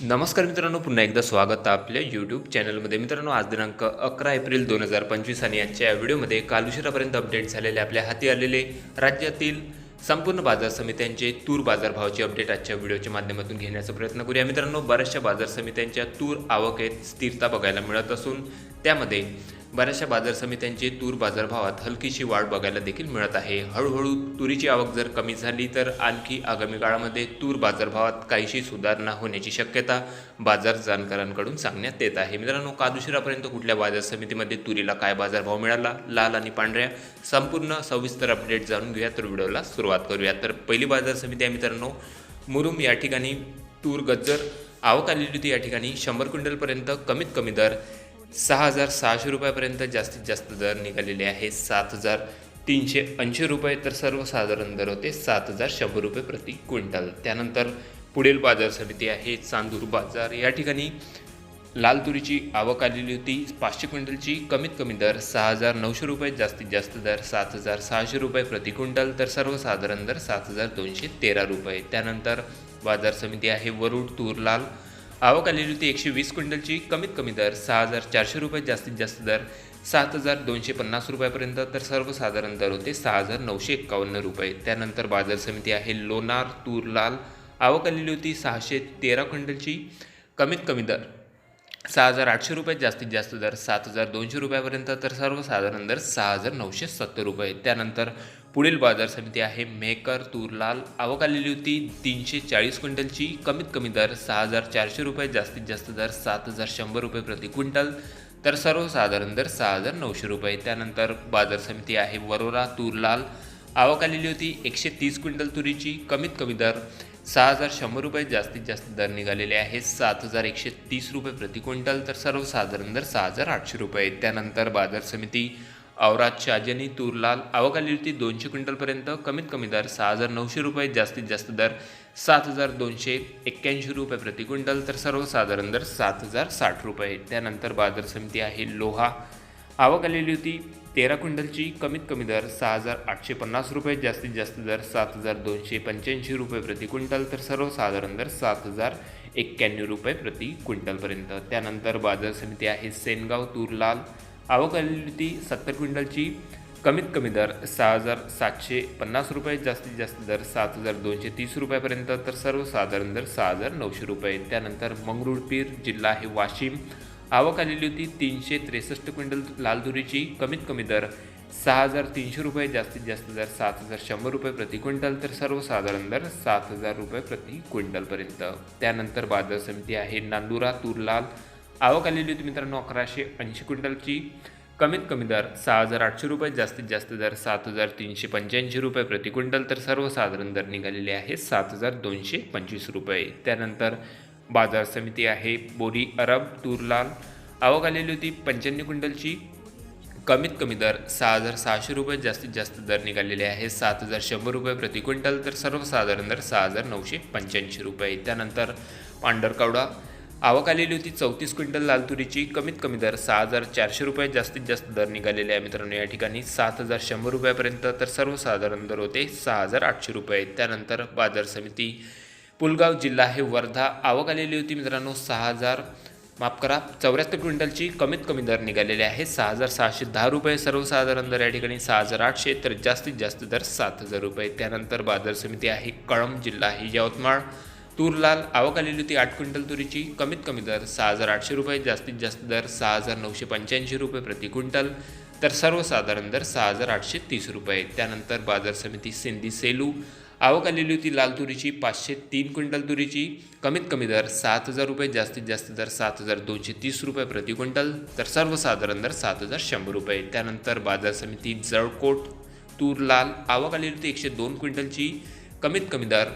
नमस्कार मित्रांनो पुन्हा एकदा स्वागत आहे आपल्या यूट्यूब चॅनलमध्ये मित्रांनो आज दिनांक अकरा एप्रिल दोन हजार पंचवीस आणि आजच्या या व्हिडिओमध्ये काल उशिरापर्यंत अपडेट झालेले आपल्या हाती आलेले राज्यातील संपूर्ण बाजार समित्यांचे तूर बाजारभावाचे अपडेट आजच्या व्हिडिओच्या माध्यमातून घेण्याचा प्रयत्न करूया. मित्रांनो बऱ्याचशा बाजार समित्यांच्या तूर आवकेत स्थिरता बघायला मिळत असून त्यामध्ये बऱ्याचशा बाजार समित्यांची तूर बाजारभावात हलकीशी वाढ बघायला देखील मिळत आहे. हळूहळू तुरीची आवक जर कमी झाली तर आणखी आगामी काळामध्ये तूर बाजारभावात काहीशी सुधारणा होण्याची शक्यता बाजार जाणकारांकडून सांगण्यात येत आहे. मित्रांनो कादुशिरापर्यंत कुठल्या बाजार समितीमध्ये तुरीला काय बाजारभाव मिळाला? लाल आणि पांढऱ्या. संपूर्ण सविस्तर अपडेट जाणून घेऊया तर व्हिडिओला सुरुवात करूया. तर पहिली बाजार समिती आहे मित्रांनो मुरुम. या ठिकाणी तूर गज्जर. आवक आलेली होती या ठिकाणी. शंभर क्विंटलपर्यंत कमीत कमी दर सहा हजार सहाशे रुपयापर्यंत जास्तीत जास्त दर निघालेले आहे. सात हजार तीनशे ऐंशी रुपये तर सर्वसाधारण दर होते. सात हजार शंभर रुपये प्रति क्विंटल. त्यानंतर पुढील बाजार समिती आहे चांदूर बाजार. या ठिकाणी लाल तुरीची आवक आलेली होती. पाचशे क्विंटलची कमीत कमी दर सहा हजार नऊशे रुपये जास्तीत जास्त दर सात हजार सहाशे रुपये प्रति क्विंटल तर सर्वसाधारण दर सात हजार दोनशे तेरा रुपये. त्यानंतर बाजार समिती आहे वरुड तूर लाल. आवक आलेली होती एकशे वीस क्विंटलची. कमीत कमी दर सहा हजार चारशे रुपये जास्तीत जास्त दर सात हजार दोनशे पन्नास रुपयापर्यंत तर सर्वसाधारण दर होते सहा हजार नऊशे एक्कावन्न रुपये. त्यानंतर बाजार समिती आहे लोणार तूर लाल आवक आलेली होती सहाशे तेरा क्विंटलची. कमीत कमी दर सहा हजार आठशे रुपये जास्तीत जास्त दर सात हजार दोनशे रुपयापर्यंत तर सर्वसाधारण दर सहा हजार नऊशे सत्तर रुपये. त्यानंतर पुढील बाजार समिती आहे मेकर तूर लाल आवक आलेली होती तीनशे चाळीस क्विंटलची. कमीत कमी दर सहा हजार चारशे रुपये जास्तीत जास्त दर सात हजार शंभर रुपये प्रति क्विंटल. तर सर्वसाधारण दर सहा हजार नऊशे रुपये. त्यानंतर बाजार समिती आहे वरोरा तूर लाल आवक आलेली होती एकशे तीस क्विंटल तुरीची. कमीत कमी दर सहा हजार शंभर रुपये जास्तीत जास्त दर निघालेले आहे सात हजार एकशे तीस रुपये प्रति क्विंटल. तर सर्वसाधारण दर सहा हजार आठशे रुपये. त्यानंतर बाजार समिती औरात शाजनी तूर लाल आवक आलेली होती दोनशे क्विंटलपर्यंत कमीत कमी दर सहा हजार नऊशे रुपये जास्तीत जास्त दर सात हजार दोनशे एक्क्याऐंशी रुपये प्रति क्विंटल तर सर्वसाधारण दर सात हजार साठ रुपये. त्यानंतर बाजार समिती आहे लोहा. आवक आलेली होती तेरा क्विंटलची कमीत कमी दर सहा हजार आठशे पन्नास रुपये जास्तीत जास्त दर सात हजार दोनशे पंच्याऐंशी रुपये प्रति क्विंटल तर सर्वसाधारण दर सात हजार एक्क्याण्णव रुपये प्रति क्विंटलपर्यंत. त्यानंतर बाजार समिती आहे सेनगाव तूर लाल आवक आलेली होती. सत्तर क्विंटलची कमीत कमी दर सहा हजार सातशे पन्नास रुपये जास्तीत जास्त दर सात हजार दोनशे तीस रुपयापर्यंत तर सर्वसाधारण दर सहा हजार नऊशे रुपये. त्यानंतर मंगरुळपीर जिल्हा आहे वाशिम. आवक आलेली होती तीनशे त्रेसष्ट क्विंटल लाल तुरीची. कमीत कमी दर सहा हजार तीनशे रुपये जास्तीत जास्त दर सात हजार शंभर रुपये प्रति क्विंटल तर सर्वसाधारण दर सात हजार रुपये प्रति क्विंटलपर्यंत. त्यानंतर बाजार समिती आहे नांदुरा तूर लाल आवक आलेली होती मित्रांनो अकराशे ऐंशी क्विंटलची. कमीत कमी दर सहा हजार आठशे रुपये जास्तीत जास्त दर सात हजार तीनशे पंच्याऐंशी रुपये प्रति क्विंटल तर सर्वसाधारण दर निघालेले आहे सात हजार दोनशे पंचवीस रुपये. त्यानंतर बाजार समिती आहे बोरी अरब तूर लाल आवक आलेली होती पंच्याण्णव क्विंटलची. कमीत कमी दर सहा हजार सहाशे रुपये जास्तीत जास्त दर निघालेले आहे सात हजार शंभर रुपये प्रति क्विंटल तर सर्वसाधारण दर सहा हजार नऊशे पंच्याऐंशी रुपये. त्यानंतर पांढरकवडा आवक आलेली होती चौतीस क्विंटल लाल तुरीची. कमीत कमी दर सहा हजार चारशे रुपये. जास्तीत जास्त दर निघालेले आहे मित्रांनो. या ठिकाणी सात हजार शंभर रुपयापर्यंत तर सर्वसाधारण दर होते सहा हजार आठशे रुपये. त्यानंतर बाजार समिती पुलगाव जिल्हा हे वर्धा आवक आलेली होती मित्रांनो सहा हजार. माफ करा चौऱ्याहत्तर क्विंटलची कमीत कमी दर निघालेले आहे सहा हजार सहाशे दहा रुपये. सर्वसाधारण दर या ठिकाणी सहा हजार आठशे. तर जास्तीत जास्त दर सात हजार रुपये. त्यानंतर बाजार समिती आहे कळंब जिल्हा. आहे यवतमाळ तूर लाल आवक आलेली होती आठ क्विंटल तुरीची. कमीत कमी दर सहा हजार आठशे रुपये जास्तीत जास्त दर सहा हजार नऊशे पंच्याऐंशी रुपये प्रति क्विंटल. तर सर्वसाधारण दर सहा हजार आठशे तीस रुपये. त्यानंतर बाजार समिती सिंधी सेलू. आवक आलेली होती लाल तुरीची पाचशे तीन क्विंटल तुरीची. कमीत कमी दर सात हजार रुपये जास्तीत जास्त दर सात हजार दोनशे तीस रुपये प्रति क्विंटल. तर सर्वसाधारण दर सात हजार शंभर रुपये. त्यानंतर बाजार समिती जळकोट तूर लाल आवक आलेली होती एकशे दोन क्विंटलची. कमीत कमी दर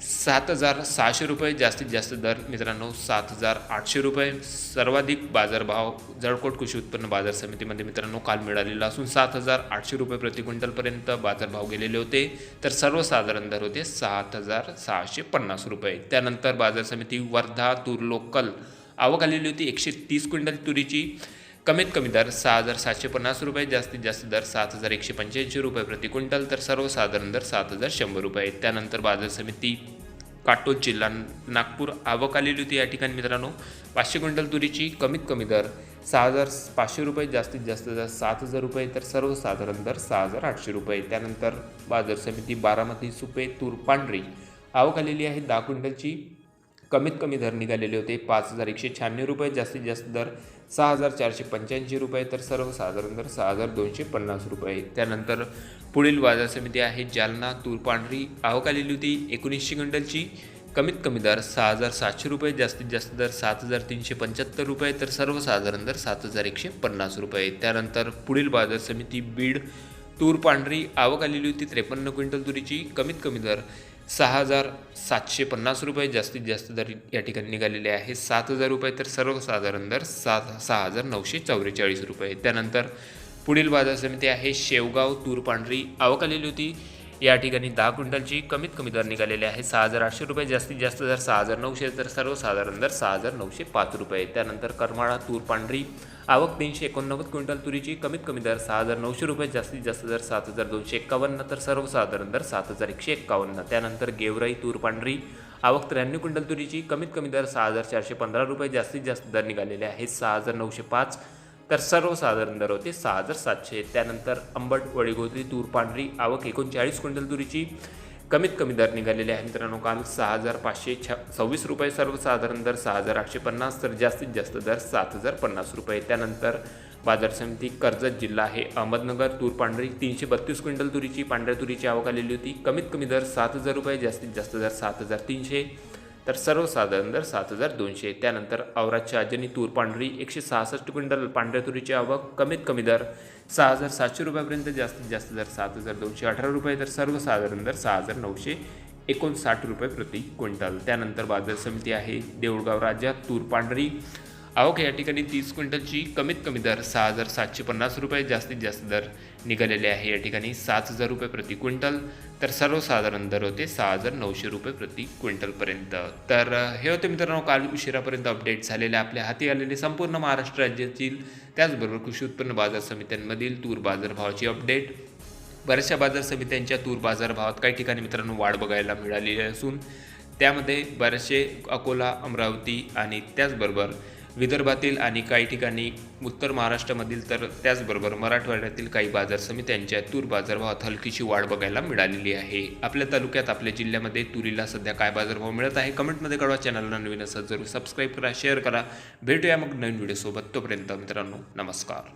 सात हजार सहाशे रुपये जास्तीत जास्त दर मित्रांनो सात हजार आठशे रुपये. सर्वाधिक बाजारभाव जळकोट कृषी उत्पन्न बाजार समितीमध्ये मित्रांनो काल मिळालेला असून सात हजार आठशे रुपये प्रति क्विंटलपर्यंत बाजारभाव गेलेले होते. तर सर्वसाधारण दर होते सात हजार सहाशे पन्नास रुपये. त्यानंतर बाजार समिती वर्धा तूर लोकल आवक आलेली होती एकशे तीस क्विंटल तुरीची. कमीत कमी दर सहा हजार सातशे पन्नास रुपये जास्तीत जास्त दर सात हजार एकशे पंच्याऐंशी रुपये प्रति क्विंटल तर सर्वसाधारण दर सात हजार शंभर रुपये. त्यानंतर बाजार समिती काटोल जिल्हा नागपूर आवक आलेली होती या ठिकाणी मित्रांनो. पाचशे क्विंटल तुरीची कमीत कमी दर सहा हजार पाचशे रुपये जास्तीत जास्त दर सात हजार रुपये तर सर्वसाधारण दर सहा हजार आठशे रुपये. त्यानंतर बाजार समिती बारामती सुपे तूर पांढरी आवक आलेली आहे. दहा क्विंटलची कमीत कमी दर निघालेले होते. पाच हजार एकशे शहाण्णव रुपये जास्तीत जास्त दर सहा हजार चारशे पंच्याऐंशी रुपये तर सर्वसाधारण दर सहा हजार दोनशे पन्नास रुपये. त्यानंतर पुढील बाजार समिती आहे जालना तूर पांढरी आवक आलेली होती एकोणीसशे क्विंटलची कमीत कमी दर सहा हजार सातशे रुपये जास्तीत जास्त दर सात हजार तीनशे पंच्याहत्तर रुपये तर सर्वसाधारण दर सात हजार एकशे पन्नास रुपये. त्यानंतर पुढील बाजार समिती बीड तूर पांढरी आवक आलेली होती त्रेपन्न क्विंटल तुरीची. कमीत कमी दर सहा हजार सातशे पन्नास रुपये जास्तीत जास्त दर या ठिकाणी निघालेले आहे. सात हजार रुपये तर सर्वसाधारण दर सात सहा हजार नऊशे चौवेचाळीस रुपये. त्यानंतर पुढील बाजार समिती आहे शेवगाव तूर पांढरी. आवक आलेली होती. या ठिकाणी दहा क्विंटलची कमीत कमी दर निघालेले आहे. सहा हजार आठशे रुपये जास्तीत जास्त दर सहा हजार नऊशे तर सर्वसाधारण दर सहा हजार नऊशे पाच रुपये. त्यानंतर करमाळा तूर पांढरी आवक तीनशे एकोणनव्वद क्विंटल तुरीची कमीत कमी दर सहा हजार नऊशे रुपये जास्तीत जास्त दर सात हजार दोनशे एक्कावन्न तर सर्वसाधारण दर सात हजार एकशे एक्कावन्न त्यानंतर गेवराई तूर पांढरी आवक त्र्याण्णव क्विंटल तुरीची कमीत कमी दर सहा हजार चारशे पंधरा रुपये जास्तीत जास्त दर निघालेले आहेत सहा हजार नऊशे पाच तर सर्वसाधारण दर होते सहा हजार सातशे त्यानंतर अंबट वडीगोत्री तूर पांढरी आवक एकोणचाळीस क्विंटल तुरीची. कमीत कमी दर निघालेले आहे मित्रांनो काल सहा हजार पाचशे छ सव्वीस रुपये सर्वसाधारण दर सहा हजार आठशे पन्नास तर जास्तीत जास्त दर सात हजार पन्नास रुपये. त्यानंतर बाजार समिती कर्जत जिल्हा आहे अहमदनगर तूर पांढरी तीनशे बत्तीस क्विंटल तुरीची पांढऱ्या तुरीची आवक आलेली होती. कमीत कमी दर सात हजार रुपये जास्तीत जास्त दर सात हजार तीनशे. तर सर्वसाधारण दर सात हजार दोनशे. त्यानंतर औराच्या अजनी तूर पांढरी एकशे सहासष्ट क्विंटल पांढऱ्या तुरीची आवक कमीत कमी दर सहा हजार सातशे रुपयापर्यंत जास्तीत जास्त दर सात हजार दोनशे अठरा रुपये तर सर्वसाधारण दर सहा हजार नऊशे एकोणसाठ रुपये प्रति क्विंटल. त्यानंतर बाजार समिती आहे देऊळगाव राज्यात तूर पांढरी आवक या ठिकाणी तीस क्विंटलची कमीत कमी दर सहा हजार सातशे पन्नास रुपये जास्तीत जास्त दर निघालेले आहे. या ठिकाणी सात हजार रुपये प्रति क्विंटल तर सर्वसाधारण दर होते सहा हजार नऊशे रुपये प्रति क्विंटलपर्यंत. तर हे होते मित्रांनो काल उशिरापर्यंत अपडेट झालेले आपल्या हाती आलेले संपूर्ण महाराष्ट्र राज्यातील त्याचबरोबर कृषी उत्पन्न बाजार समित्यांमधील तूर बाजारभावाची अपडेट बऱ्याचशा बाजार समित्यांच्या तूर बाजारभावात काही ठिकाणी मित्रांनो वाढ बघायला मिळालेली असून त्यामध्ये बरेचसे अकोला अमरावती आणि त्याचबरोबर विदर्भातील आणि काही ठिकाणी उत्तर महाराष्ट्रामधील तर त्याचबरोबर मराठवाड्यातील काही बाजार समित्यांच्या तूर बाजारभावात हलकीशी वाढ बघायला मिळालेली आहे. आपल्या तालुक्यात आपल्या जिल्ह्यामध्ये तुरीला सध्या काय बाजारभाव मिळत आहे? कमेंटमध्ये कळवा. चॅनलला नवीन असं जरूर सबस्क्राईब करा शेअर करा. भेटूया मग नवीन व्हिडिओसोबत. तोपर्यंत मित्रांनो नमस्कार.